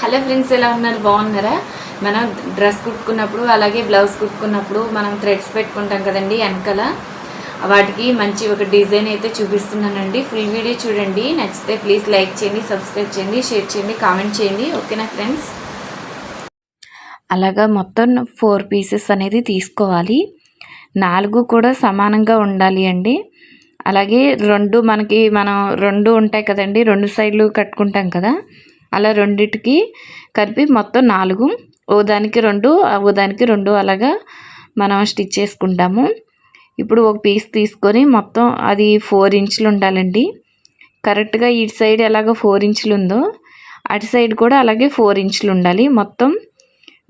Hello friends ఎలా ఉన్నారు? బాగున్నారా? మనం డ్రెస్ కుట్టుకున్నప్పుడు అలాగే బ్లౌజ్ కుట్టుకున్నప్పుడు మనం థ్రెడ్స్ పెట్టుకుంటాం కదండి వెనకాల. వాటికి మంచి ఒక డిజైన్ అయితే చూపిస్తున్నానండి. ఫుల్ వీడియో చూడండి. నచ్చితే ప్లీజ్ లైక్ చేయండి సబ్స్క్రైబ్ చేయండి షేర్ చేయండి కామెంట్ చేయండి. ఓకేనా ఫ్రెండ్స్? అలాగా మొత్తం ఫోర్ పీసెస్ అనేది తీసుకోవాలి. నాలుగు కూడా సమానంగా ఉండాలి అండి. అలాగే రెండు మనకి మనం రెండు ఉంటాయి కదండి రెండు సైడ్లు కట్టుకుంటాం కదా. అలా రెండిటికి కలిపి మొత్తం నాలుగు. ఓ దానికి రెండు ఓ దానికి రెండు అలాగా మనం స్టిచ్ చేసుకుంటాము. ఇప్పుడు ఒక పీస్ తీసుకొని మొత్తం అది ఫోర్ ఇంచులు ఉండాలండి. కరెక్ట్గా ఇటు సైడ్ ఎలాగ ఫోర్ ఇంచులు ఉందో అటు సైడ్ కూడా అలాగే ఫోర్ ఇంచులు ఉండాలి. మొత్తం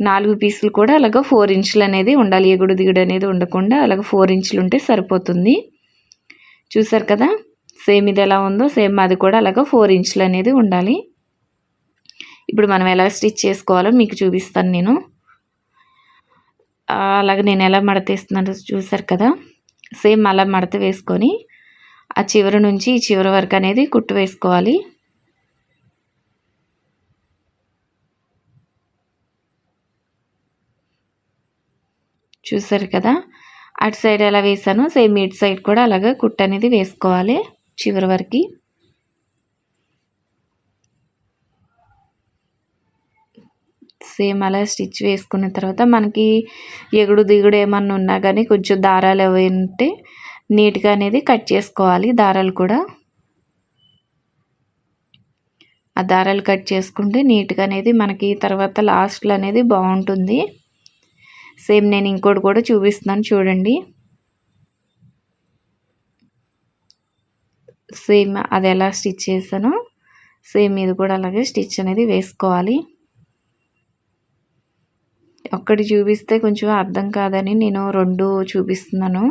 నాలుగు పీసులు కూడా అలాగ ఫోర్ ఇంచులు అనేది ఉండాలి. ఎగుడు దిగుడు అనేది ఉండకుండా అలాగ ఫోర్ ఇంచులు ఉంటే సరిపోతుంది. చూసారు కదా? సేమ్ ఇది ఎలా ఉందో సేమ్ అది కూడా అలాగ ఫోర్ ఇంచులు అనేది ఉండాలి. ఇప్పుడు మనం ఎలా స్టిచ్ చేసుకోవాలో మీకు చూపిస్తాను నేను. అలాగే నేను ఎలా మడతేస్తున్నాను చూసారు కదా? సేమ్ అలా మడత వేసుకొని ఆ చివరి నుంచి ఈ చివరి వరకు అనేది కుట్టు వేసుకోవాలి. చూసారు కదా? అటు సైడ్ ఎలా వేసానో సేమ్ ఇటు సైడ్ కూడా అలాగే కుట్టు అనేది వేసుకోవాలి చివరి వరకు. సేమ్ అలా స్టిచ్ వేసుకున్న తర్వాత మనకి ఎగుడు దిగుడు ఏమన్నా ఉన్నా కానీ కొంచెం దారాలు అవి ఉంటే నీట్గా అనేది కట్ చేసుకోవాలి దారాలు కూడా. ఆ దారాలు కట్ చేసుకుంటే నీట్గా అనేది మనకి తర్వాత లాస్ట్లో అనేది బాగుంటుంది. సేమ్ నేను ఇంకోటి కూడా చూపిస్తున్నాను చూడండి. సేమ్ అది ఎలా స్టిచ్ చేశానో సేమ్ ఇది కూడా అలాగే స్టిచ్ అనేది వేసుకోవాలి. ఒక్కటి చూపిస్తే కొంచెం అర్థం కాదని నేను రెండు చూపిస్తున్నాను.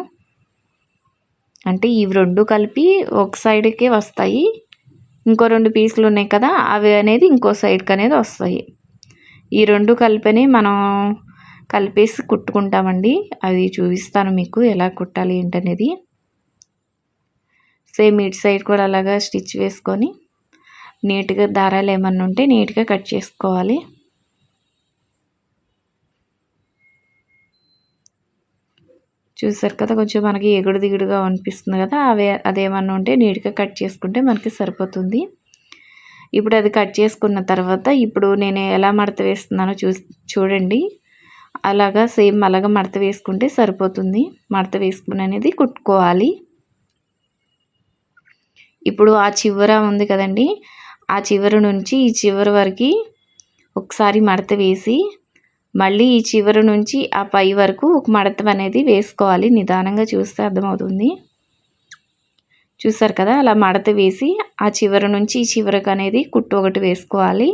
అంటే ఇవి రెండు కలిపి ఒక సైడ్కే వస్తాయి. ఇంకో రెండు పీసులు ఉన్నాయి కదా అవి అనేది ఇంకో సైడ్కి అనేది వస్తాయి. ఈ రెండు కలిపని మనం కలిపేసి కుట్టుకుంటామండి. అది చూపిస్తాను మీకు ఎలా కుట్టాలి ఏంటనేది. సేమ్ ఇటు సైడ్ కూడా అలాగా స్టిచ్ వేసుకొని నీట్గా దారాలు ఏమన్నా ఉంటే నీట్గా కట్ చేసుకోవాలి. చూసారు కదా కొంచెం మనకి ఎగుడు దిగుడుగా అనిపిస్తుంది కదా అవే అదేమన్నా ఉంటే నీట్గా కట్ చేసుకుంటే మనకి సరిపోతుంది. ఇప్పుడు అది కట్ చేసుకున్న తర్వాత ఇప్పుడు నేను ఎలా మడత వేస్తున్నానో చూ చూడండి. అలాగా సేమ్ అలాగా మడత వేసుకుంటే సరిపోతుంది. మడత వేసుకుని అనేది కుట్టుకోవాలి. ఇప్పుడు ఆ చివర ఉంది కదండి ఆ చివరి నుంచి ఈ చివరి వరకు ఒకసారి మడత వేసి మళ్ళీ ఈ చివరి నుంచి ఆ పై వరకు ఒక మడత అనేది వేసుకోవాలి. నిదానంగా చూస్తే అర్థమవుతుంది. చూసారు కదా? అలా మడత వేసి ఆ చివరి నుంచి ఈ చివరకు అనేది కుట్టు ఒకటి వేసుకోవాలి.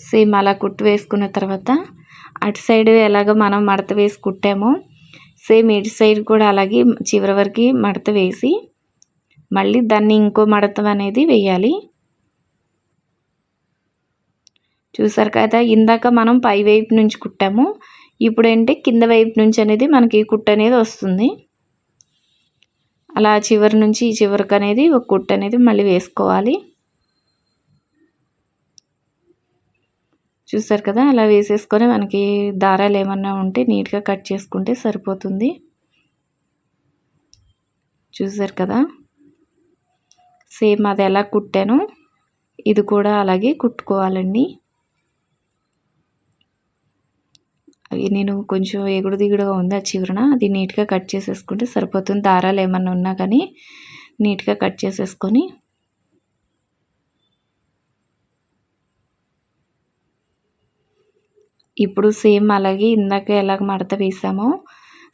సేమ్ అలా కుట్టు వేసుకున్న తర్వాత అటు సైడ్ ఎలాగ మనం మడత వేసి కుట్టామో సేమ్ ఇటు సైడ్ కూడా అలాగే చివరి వరకు మడత వేసి మళ్ళీ దాన్ని ఇంకో మడత అనేది వేయాలి. చూసారు కదా ఇందాక మనం పై వైపు నుంచి కుట్టాము. ఇప్పుడు కింద వైపు నుంచి అనేది మనకి కుట్ట అనేది వస్తుంది. అలా చివరి నుంచి ఈ చివరికి అనేది ఒక కుట్ట అనేది మళ్ళీ వేసుకోవాలి. చూసారు కదా అలా వేసేసుకొని మనకి దారాలు ఏమన్నా ఉంటే నీట్గా కట్ చేసుకుంటే సరిపోతుంది. చూసారు కదా. సేమ్ అది ఎలా కుట్టానో ఇది కూడా అలాగే కుట్టుకోవాలండి. అవి నేను కొంచెం ఎగుడు దిగుడుగా ఉంది ఆ చివరన అది నీట్గా కట్ చేసేసుకుంటే సరిపోతుంది. దారాలు ఏమన్నా ఉన్నా కానీ నీట్గా కట్ చేసేసుకొని ఇప్పుడు సేమ్ అలాగే ఇందాక ఎలాగ మడత వేసామో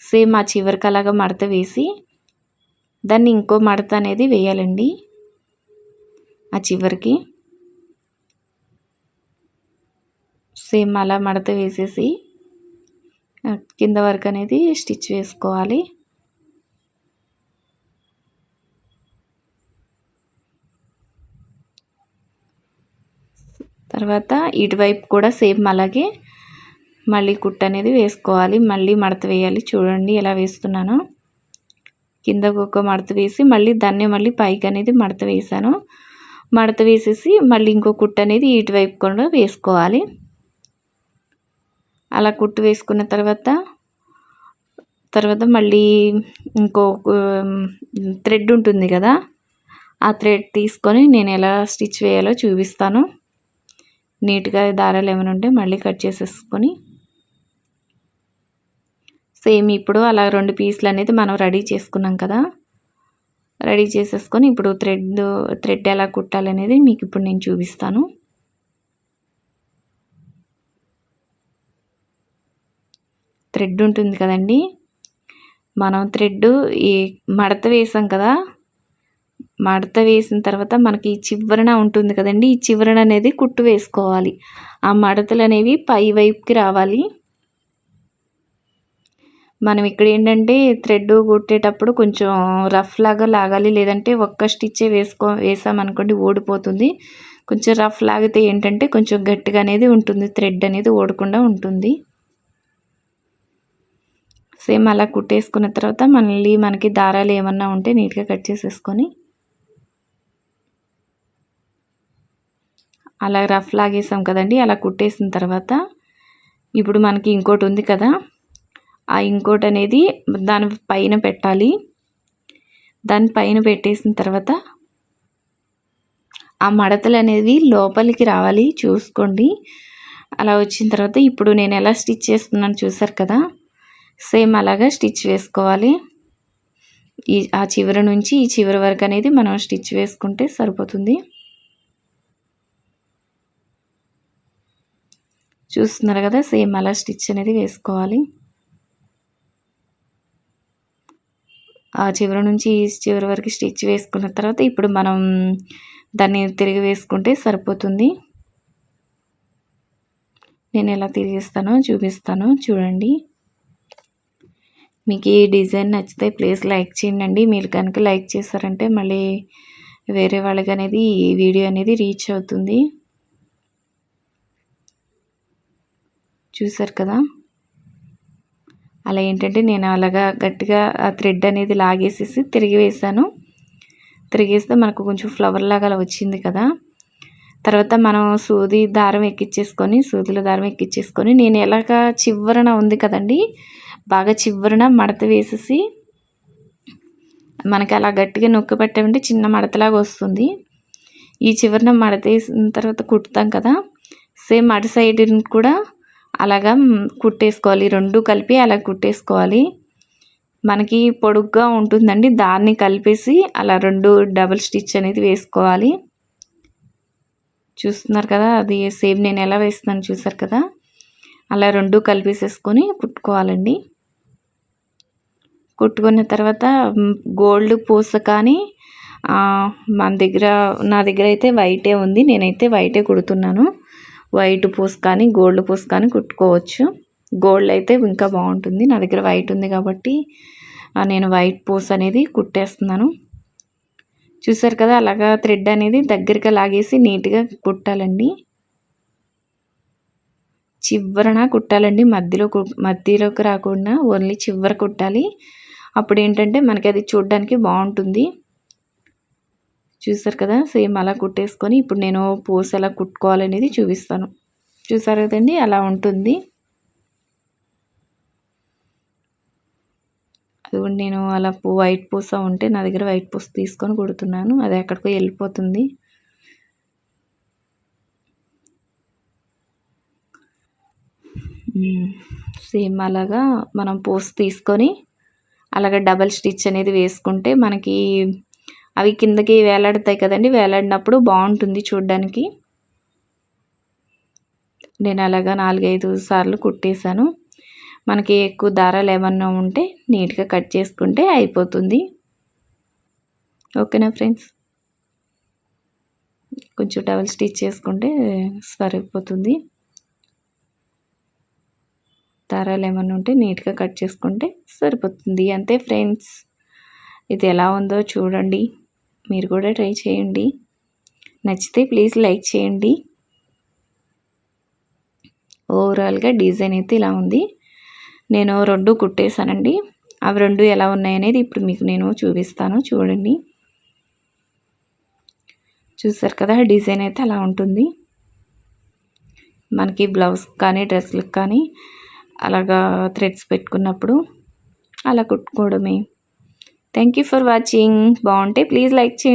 సేమ్ ఆ చివరికి అలాగ మడత వేసి దాన్ని ఇంకో మడత అనేది వేయాలండి. ఆ చివరికి. సేమ్ అలా మడత వేసేసి కింద వరకు అనేది స్టిచ్ వేసుకోవాలి. తర్వాత ఇటువైపు కూడా సేమ్ అలాగే మళ్ళీ కుట్ట అనేది వేసుకోవాలి. మళ్ళీ మడత వేయాలి. చూడండి ఎలా వేస్తున్నాను. కిందకు ఒక మడత వేసి మళ్ళీ దాన్ని మళ్ళీ పైకి అనేది మడత వేసాను మడత వేసేసి మళ్ళీ ఇంకో కుట్టు అనేది ఇటువైపు కూడా వేసుకోవాలి. అలా కుట్టు వేసుకున్న తర్వాత తర్వాత మళ్ళీ ఇంకో థ్రెడ్ ఉంటుంది కదా ఆ థ్రెడ్ తీసుకొని నేను ఎలా స్టిచ్ వేయాలో చూపిస్తాను. నీట్గా దారాలు ఏమైనా ఉంటే మళ్ళీ కట్ చేసేసుకొని. సేమ్ ఇప్పుడు అలా రెండు పీసులు అనేది మనం రెడీ చేసుకున్నాం కదా. రెడీ చేసేసుకొని ఇప్పుడు థ్రెడ్ థ్రెడ్ ఎలా కుట్టాలనేది మీకు ఇప్పుడు నేను చూపిస్తాను. థ్రెడ్ ఉంటుంది కదండి. మనం థ్రెడ్ ఈ మడత వేసాం కదా. మడత వేసిన తర్వాత మనకి చివరన ఉంటుంది కదండి. ఈ చివరన అనేది కుట్టు వేసుకోవాలి. ఆ మడతలు అనేవి పై వైపుకి రావాలి. మనం ఇక్కడ ఏంటంటే థ్రెడ్ కుట్టేటప్పుడు కొంచెం రఫ్ లాగా లాగాలి లేదంటే ఒక్క స్టిచ్చే వేసుకో వేసామనుకోండి ఓడిపోతుంది కొంచెం రఫ్ లాగితే ఏంటంటే కొంచెం గట్టిగా అనేది ఉంటుంది థ్రెడ్ అనేది ఓడకుండా ఉంటుంది. సేమ్ అలా కుట్టేసుకున్న తర్వాత మళ్ళీ మనకి దారాలు ఏమన్నా ఉంటే నీట్గా కట్ చేసేసుకొని అలా రఫ్ లాగేసాం కదండి అలా కుట్టేసిన తర్వాత ఇప్పుడు మనకి ఇంకోటి ఉంది కదా. ఆ ఇంకోటి అనేది దాని పైన పెట్టాలి. దాని పైన పెట్టేసిన తర్వాత ఆ మడతలు అనేవి లోపలికి రావాలి. చూసుకోండి. అలా వచ్చిన తర్వాత ఇప్పుడు నేను ఎలా స్టిచ్ చేస్తున్నాను చూసారు కదా? సేమ్ అలాగా స్టిచ్ వేసుకోవాలి. ఈ ఆ చివరి నుంచి ఈ చివరి వరకు అనేది మనం స్టిచ్ వేసుకుంటే సరిపోతుంది. చూస్తున్నారు కదా? సేమ్ అలా స్టిచ్ అనేది వేసుకోవాలి. ఆ చివరి నుంచి చివరి వరకు స్టిచ్ వేసుకున్న తర్వాత ఇప్పుడు మనం దాన్ని తిరిగి వేసుకుంటే సరిపోతుంది. నేను ఎలా తిరిగిస్తానో చూపిస్తాను. చూడండి. మీకు ఈ డిజైన్ నచ్చితే ప్లీజ్ లైక్ చేయండి. మీరు కనుక లైక్ చేశారంటే మళ్ళీ వేరే వాళ్ళకి అనేది ఈ వీడియో అనేది రీచ్ అవుతుంది. చూసారు కదా? అలా ఏంటంటే నేను అలాగా గట్టిగా ఆ థ్రెడ్ అనేది లాగేసేసి తిరిగి వేసాను తిరిగేస్తే మనకు కొంచెం ఫ్లవర్ లాగా అలా వచ్చింది కదా. తర్వాత మనం సూది దారం ఎక్కించేసుకొని సూదిలో దారం ఎక్కించేసుకొని నేను ఎలాగ చివరన ఉంది కదండి బాగా చివరన మడత వేసేసి మనకి అలా గట్టిగా నొక్కి పెట్టామంటే చిన్న మడతలాగా వస్తుంది. ఈ చివరన మడత వేసిన తర్వాత కుట్టుతాం కదా. సేమ్ అటు సైడ్ కూడా అలాగా కుట్టేసుకోవాలి. రెండు కలిపి అలా కుట్టేసుకోవాలి. మనకి పొడుగ్గా ఉంటుందండి. దాన్ని కలిపేసి అలా రెండు డబుల్ స్టిచ్ అనేది వేసుకోవాలి. చూస్తున్నారు కదా అది సేమ్ నేను ఎలా వేస్తున్నాను చూసారు కదా? అలా రెండు కలిపేసేసుకొని కుట్టుకోవాలండి. కుట్టుకున్న తర్వాత గోల్డ్ పూస కానీ మన దగ్గర నా దగ్గర అయితే వైటే ఉంది. నేనైతే వైటే కుడుతున్నాను. వైట్ పూస్ కానీ గోల్డ్ పూస్ కానీ కుట్టుకోవచ్చు. గోల్డ్ అయితే ఇంకా బాగుంటుంది. నా దగ్గర వైట్ ఉంది కాబట్టి నేను వైట్ పూస్ అనేది కుట్టేస్తున్నాను. చూసారు కదా అలాగా థ్రెడ్ అనేది దగ్గరికి లాగేసి నీట్గా కుట్టాలండి. చివరన కుట్టాలండి. మధ్యలో మధ్యలోకి రాకుండా ఓన్లీ చివర కుట్టాలి. అప్పుడు ఏంటంటే మనకి అది చూడడానికి బాగుంటుంది. చూసారు కదా? సేమ్ అలా కుట్టేసుకొని ఇప్పుడు నేను పూస ఎలా కుట్టుకోవాలనేది చూపిస్తాను. చూసారు కదండి? అలా ఉంటుంది. అదిగోండి నేను అలా వైట్ పూస ఉంటే నా దగ్గర వైట్ పూస తీసుకొని కుడుతున్నాను. అది ఎక్కడికో వెళ్ళిపోతుంది. సేమ్ అలాగా మనం పూస తీసుకొని అలాగే డబల్ స్టిచ్ అనేది వేసుకుంటే మనకి అవి కిందకి వేలాడతాయి కదండి వేలాడినప్పుడు బాగుంటుంది చూడ్డానికి. నేను అలాగా నాలుగైదు సార్లు కుట్టేశాను. మనకి ఎక్కువ దారాలు ఏమన్నా ఉంటే నీట్గా కట్ చేసుకుంటే అయిపోతుంది. ఓకేనా ఫ్రెండ్స్? కొంచెం డబల్ స్టిచ్ చేసుకుంటే సరిపోతుంది. దారాలు ఏమన్నా ఉంటే నీట్గా కట్ చేసుకుంటే సరిపోతుంది. అంతే ఫ్రెండ్స్. ఇది ఎలా ఉందో చూడండి. మీరు కూడా ట్రై చేయండి. నచ్చితే ప్లీజ్ లైక్ చేయండి. ఓవరాల్గా డిజైన్ అయితే ఇలా ఉంది. నేను రెండు కుట్టేశానండి. అవి రెండు ఎలా ఉన్నాయనేది ఇప్పుడు మీకు నేను చూపిస్తాను. చూడండి. చూసారు కదా డిజైన్ అయితే అలా ఉంటుంది. మనకి బ్లౌజ్ కానీ డ్రెస్లకు కానీ అలాగా థ్రెడ్స్ పెట్టుకున్నప్పుడు అలా కుట్టుకోవడమే. థ్యాంక్ యూ ఫర్ వాచింగ్ బాగుంటే ప్లీజ్ లైక్ చేయండి.